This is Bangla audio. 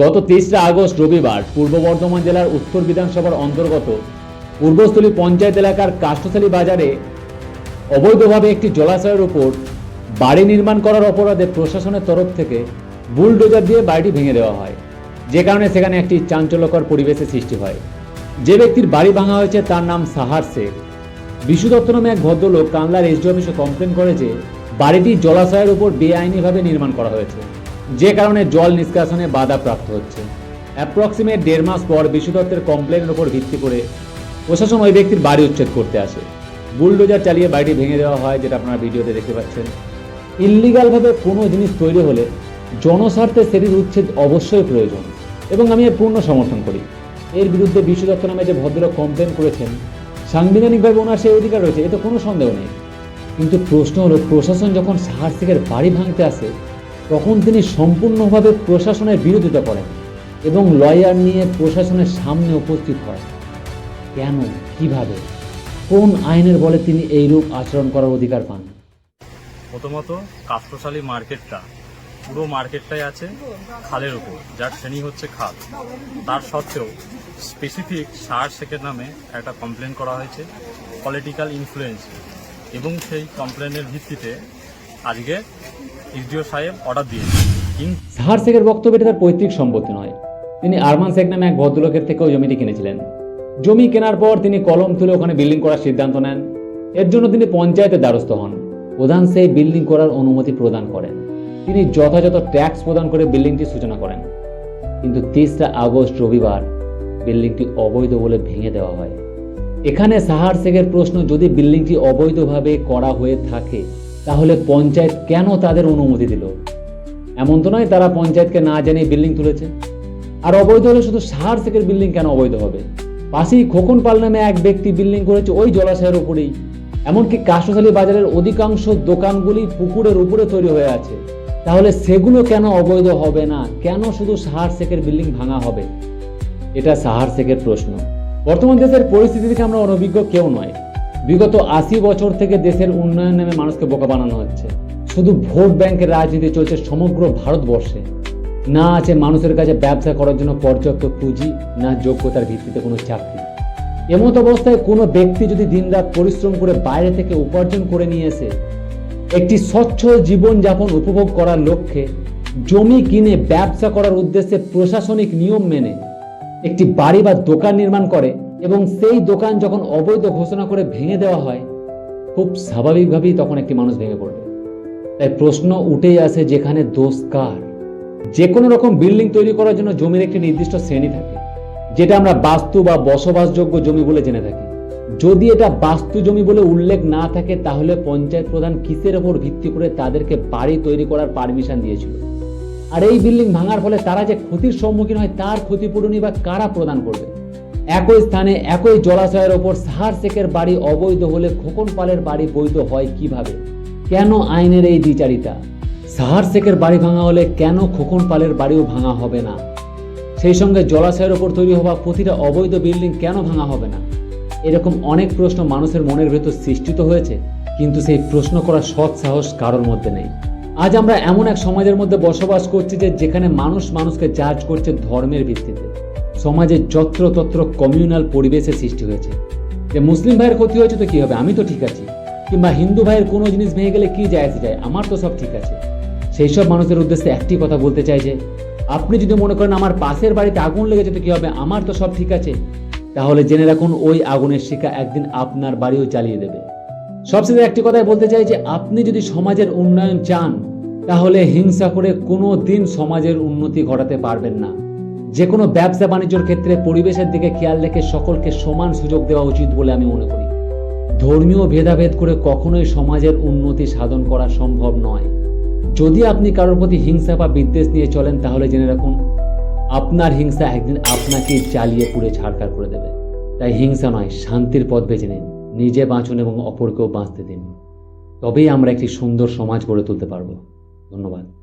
গত তেইশে আগস্ট রবিবার পূর্ব বর্ধমান জেলার উত্তর বিধানসভার অন্তর্গত পূর্বস্থলী পঞ্চায়েত এলাকার কাষ্ঠশালী বাজারে অবৈধভাবে একটি জলাশয়ের উপর বাড়ি নির্মাণ করার অপরাধে প্রশাসনের তরফ থেকে বুলডোজার দিয়ে বাড়িটি ভেঙে দেওয়া হয়। যে কারণে সেখানে একটি চাঞ্চল্যকর পরিবেশের সৃষ্টি হয়। যে ব্যক্তির বাড়ি ভাঙা হয়েছে তার নাম সাহার শেখ। বিশু দত্ত নামে এক ভদ্রলোক কানলার এসডি অফিসে কমপ্লেন করে যে বাড়িটি জলাশয়ের উপর বেআইনিভাবে নির্মাণ করা হয়েছে। যে কারণে জল নিষ্কাশনে বাধা প্রাপ্ত হচ্ছে। অ্যাপ্রক্সিমেট দেড় মাস পর বিশু দত্তের কমপ্লেনের উপর ভিত্তি করে প্রশাসন ওই ব্যক্তির বাড়ি উচ্ছেদ করতে আসে। বুলডোজার চালিয়ে বাড়িটি ভেঙে দেওয়া হয়, যেটা আপনারা ভিডিওতে দেখতে পাচ্ছেন। ইল্লিগালভাবে কোনো জিনিস তৈরি হলে জনস্বার্থে সেটির উচ্ছেদ অবশ্যই প্রয়োজন এবং আমি এর পূর্ণ সমর্থন করি। এর বিরুদ্ধে বিশু দত্ত নামে যে ভদ্রলোক কমপ্লেন করেছেন, সাংবিধানিকভাবে ওনার সেই অধিকার রয়েছে, এতে কোনো সন্দেহ নেই। কিন্তু প্রশ্ন হলো, প্রশাসন যখন সাহার শেখের বাড়ি ভাঙতে আসে তখন তিনি সম্পূর্ণভাবে প্রশাসনের বিরোধিতা করেন এবং লয়ার নিয়ে প্রশাসনের সামনে উপস্থিত হয়। কেন? কীভাবে? কোন আইনের বলে তিনি এইরূপ আচরণ করার অধিকার পান? প্রথমত কাষ্টশালী মার্কেটটা পুরো মার্কেটটাই আছে খালের উপর, যার শ্রেণি হচ্ছে খাল। তার সত্ত্বেও স্পেসিফিক সার শেখের নামে একটা কমপ্লেন করা হয়েছে পলিটিক্যাল ইনফ্লুয়েন্স এবং সেই কমপ্লেনের ভিত্তিতে আজকে ইসডিও সাহেব অর্ডার দিয়েছে। সাহার শেখের বক্তব্য এটা তার পৈতৃক সম্পত্তি নয়। তিনি আরমান শেখ নামে এক ভদ্রলোকের থেকেও জমিটি কিনেছিলেন। জমি কেনার পর তিনি কলম তুলে ওখানে বিল্ডিং করার সিদ্ধান্ত নেন। এর জন্য তিনি পঞ্চায়েতের দ্বারস্থ হন। প্রধান সেই বিল্ডিং করার অনুমতি প্রদান করেন। তিনি যথাযথ ট্যাক্স প্রদান করে বিল্ডিংটি সূচনা করেন। কিন্তু তেইশটা আগস্ট রবিবার বিল্ডিংটি অবৈধ বলে ভেঙে দেওয়া হয়। এখানে সাহার শেখের প্রশ্ন যদি বিল্ডিংটি অবৈধভাবে করা হয়ে থাকে তাহলে পঞ্চায়েত কেন তাদের অনুমতি দিল? এমন তো নয় তারা পঞ্চায়েতকে না জানিয়ে বিল্ডিং তুলেছে। আর অবৈধ হলে শুধু সাহার শেখের বিল্ডিং কেন অবৈধ হবে? পাশেই খোকন পাল নামে এক ব্যক্তি বিল্ডিং করেছে ওই জলাশয়ের উপরেই। এমনকি কাষ্টশালী বাজারের অধিকাংশ দোকানগুলি পুকুরের উপরে তৈরি হয়ে আছে। তাহলে সেগুলো কেন অবৈধ হবে না? কেন শুধু সাহার শেখের বিল্ডিং ভাঙা হবে? এটা সাহার শেখের প্রশ্ন। বর্তমান দেশের পরিস্থিতি থেকে আমরা অনভিজ্ঞ কেউ নয়। বিগত আশি বছর থেকে দেশের উন্নয়ন নামে মানুষকে বোকা বানানো হচ্ছে। শুধু ভোট ব্যাংকের রাজনীতি চলছে সমগ্র ভারতবর্ষে। না আছে মানুষের কাছে ব্যবসা করার জন্য পর্যাপ্ত পুঁজি, না যোগ্যতার ভিত্তিতে কোনো চাকরি। এমত অবস্থায় কোনো ব্যক্তি যদি দিনরাত পরিশ্রম করে বাইরে থেকে উপার্জন করে নিয়ে এসে একটি স্বচ্ছ জীবনযাপন উপভোগ করার লক্ষ্যে জমি কিনে ব্যবসা করার উদ্দেশ্যে প্রশাসনিক নিয়ম মেনে একটি বাড়ি বা দোকান নির্মাণ করে এবং সেই দোকান যখন অবৈধ ঘোষণা করে ভেঙে দেওয়া হয়, খুব স্বাভাবিকভাবেই তখন একটি মানুষ ভেঙে পড়বে। তাই প্রশ্ন উঠেই আসে যেখানে দোষ কার। যে কোনো রকম বিল্ডিং তৈরি করার জন্য জমির একটি নির্দিষ্ট শ্রেণি থাকে, যেটা আমরা বাস্তু বা বসবাসযোগ্য জমি বলে জেনে থাকি। যদি এটা বাস্তু জমি বলে উল্লেখ না থাকে, তাহলে পঞ্চায়েত প্রধান কিসের ওপর ভিত্তি করে তাদেরকে বাড়ি তৈরি করার পারমিশন দিয়েছিল? আর এই বিল্ডিং ভাঙার ফলে তারা যে ক্ষতির সম্মুখীন হয়, তার ক্ষতিপূরণই বা কারা প্রদান করবে? একই স্থানে একই জলাশয়ের ওপর সাহার শেখের বাড়ি অবৈধ হলে খোকন পালের বাড়ি বৈধ হয় কীভাবে? কেন আইনের এই দ্বিচারিতা? সাহার শেখের বাড়ি ভাঙা হলে কেন খোকন পালের বাড়িও ভাঙা হবে না? সেই সঙ্গে জলাশয়ের ওপর তৈরি হওয়া প্রতিটা অবৈধ বিল্ডিং কেন ভাঙা হবে না? এরকম অনেক প্রশ্ন মানুষের মনের ভেতর সৃষ্টিত হয়েছে, কিন্তু সেই প্রশ্ন করার সৎ সাহস কারোর মধ্যে নেই। আজ আমরা এমন এক সমাজের মধ্যে বসবাস করছি যে যেখানে মানুষ মানুষকে জাজ করছে ধর্মের ভিত্তিতে। সমাজে যত্রতত্র কমিউনাল পরিবেশের সৃষ্টি হয়েছে। যে মুসলিম ভাইয়ের ক্ষতি হয়েছে তো কি হবে? আমি তো ঠিক আছি। কিংবা হিন্দু ভাইয়ের কোনো জিনিস ভেঙে গেলে কি যায় আসে যায়? আমার তো সব ঠিক আছে। সেই সব মানুষের উদ্দেশ্যে একটি কথা বলতে চাই যে, আপনি যদি মনে করেন আমার পাশের বাড়িতে আগুন লেগেছে তো কি হবে? আমার তো সব ঠিক আছে। তাহলে জেনে রাখুন, ওই আগুনের শিকা একদিন আপনার বাড়িও চালিয়ে দেবে। সবশেষে একটি কথাই বলতে চাই যে, আপনি যদি সমাজের উন্নয়ন চান, তাহলে হিংসা করে কোনো দিন সমাজের উন্নতি ঘটাতে পারবেন না। যে কোনো ব্যবসা বাণিজ্যর ক্ষেত্রে পরিবেশের দিকে খেয়াল রেখে সকলকে সমান সুযোগ দেওয়া উচিত বলে আমি মনে করি। ধর্মীয় ভেদাভেদ করে কখনোই সমাজের উন্নতি সাধন করা সম্ভব নয়। যদি আপনি কারোর প্রতি হিংসা বা বিদ্বেষ নিয়ে চলেন, তাহলে জেনে রাখুন, আপনার হিংসা একদিন আপনাকে চালিয়ে পুড়ে ছাড়কার করে দেবে। তাই হিংসা নয়, শান্তির পথ বেছে নিন, নিজে বাঁচুন এবং অপরকেও বাঁচতে দিন। তবেই আমরা একটি সুন্দর সমাজ গড়ে তুলতে পারব। ধন্যবাদ।